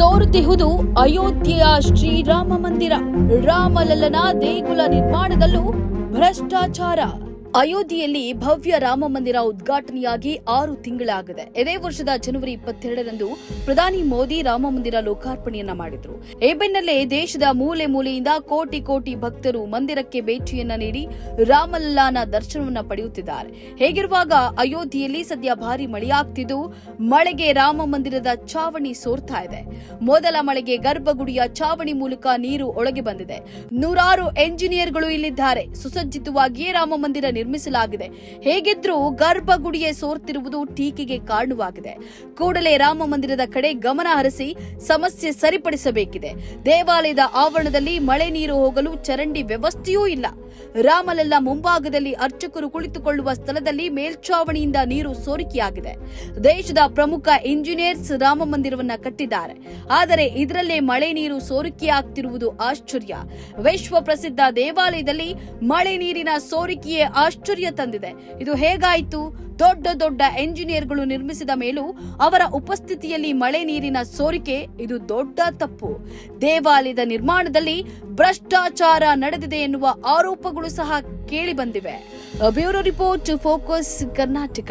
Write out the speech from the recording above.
ಸೋರುತ್ತಿಹುದು ಅಯೋಧ್ಯೆಯ ಶ್ರೀರಾಮ ಮಂದಿರ ರಾಮಲಲ್ಲನ ದೇಗುಲ ನಿರ್ಮಾಣದಲ್ಲೂ ಭ್ರಷ್ಟಾಚಾರ. ಅಯೋಧ್ಯೆಯಲ್ಲಿ ಭವ್ಯ ರಾಮ ಮಂದಿರ ಉದ್ಘಾಟನೆಯಾಗಿ ಆರು ತಿಂಗಳಾಗಿದೆ. ಇದೇ ವರ್ಷದ ಜನವರಿ ಇಪ್ಪತ್ತೆರಡರಂದು ಪ್ರಧಾನಿ ಮೋದಿ ರಾಮ ಮಂದಿರ ಲೋಕಾರ್ಪಣೆಯನ್ನ ಮಾಡಿದ್ರು. ಈ ಬೆನ್ನಲ್ಲೇ ದೇಶದ ಮೂಲೆ ಮೂಲೆಯಿಂದ ಕೋಟಿ ಕೋಟಿ ಭಕ್ತರು ಮಂದಿರಕ್ಕೆ ಭೇಟಿಯನ್ನ ನೀಡಿ ರಾಮಲಲ್ಲಾನ ದರ್ಶನವನ್ನ ಪಡೆಯುತ್ತಿದ್ದಾರೆ. ಹೇಗಿರುವಾಗ ಅಯೋಧ್ಯೆಯಲ್ಲಿ ಸದ್ಯ ಭಾರಿ ಮಳೆಯಾಗ್ತಿದ್ದು, ಮಳೆಗೆ ರಾಮ ಮಂದಿರದ ಚಾವಣಿ ಸೋರ್ತಾ ಇದೆ. ಮೊದಲ ಮಳೆಗೆ ಗರ್ಭಗುಡಿಯ ಚಾವಣಿ ಮೂಲಕ ನೀರು ಒಳಗೆ ಬಂದಿದೆ. ನೂರಾರು ಎಂಜಿನಿಯರ್ಗಳು ಇಲ್ಲಿದ್ದಾರೆ. ಸುಸಜ್ಜಿತವಾಗಿಯೇ ರಾಮ ಮಂದಿರ ನಿರ್ಮಿಸಲಾಗಿದೆ. ಹೇಗಿದ್ರೂ ಗರ್ಭಗುಡಿಯೇ ಸೋರ್ತಿರುವುದು ಟೀಕೆಗೆ ಕಾರಣವಾಗಿದೆ. ಕೂಡಲೇ ರಾಮ ಮಂದಿರದ ಕಡೆ ಗಮನ ಹರಿಸಿ ಸಮಸ್ಯೆ ಸರಿಪಡಿಸಬೇಕಿದೆ. ದೇವಾಲಯದ ಆವರಣದಲ್ಲಿ ಮಳೆ ನೀರು ಹೋಗಲು ಚರಂಡಿ ವ್ಯವಸ್ಥೆಯೂ ಇಲ್ಲ. ರಾಮಲಲ್ಲ ಮುಂಭಾಗದಲ್ಲಿ ಅರ್ಚಕರು ಕುಳಿತುಕೊಳ್ಳುವ ಸ್ಥಳದಲ್ಲಿ ಮೇಲ್ಛಾವಣಿಯಿಂದ ನೀರು ಸೋರಿಕೆಯಾಗಿದೆ. ದೇಶದ ಪ್ರಮುಖ ಇಂಜಿನಿಯರ್ಸ್ ರಾಮ ಮಂದಿರವನ್ನ ಕಟ್ಟಿದ್ದಾರೆ. ಆದರೆ ಇದರಲ್ಲೇ ಮಳೆ ನೀರು ಸೋರಿಕೆಯಾಗ್ತಿರುವುದು ಆಶ್ಚರ್ಯ. ವಿಶ್ವ ಪ್ರಸಿದ್ಧ ದೇವಾಲಯದಲ್ಲಿ ಮಳೆ ನೀರಿನ ಸೋರಿಕೆಯೇ ಆಶ್ಚರ್ಯ ತಂದಿದೆ. ಇದು ಹೇಗಾಯಿತು? ದೊಡ್ಡ ದೊಡ್ಡ ಎಂಜಿನಿಯರ್ಗಳು ನಿರ್ಮಿಸಿದ ಮೇಲೂ ಅವರ ಉಪಸ್ಥಿತಿಯಲ್ಲಿ ಮಳೆ ನೀರಿನ ಸೋರಿಕೆ, ಇದು ದೊಡ್ಡ ತಪ್ಪು. ದೇವಾಲಯದ ನಿರ್ಮಾಣದಲ್ಲಿ ಭ್ರಷ್ಟಾಚಾರ ನಡೆದಿದೆ ಎನ್ನುವ ಆರೋಪಗಳು ಸಹ ಕೇಳಿ ಬಂದಿವೆ. Bureau report, focus Karnataka.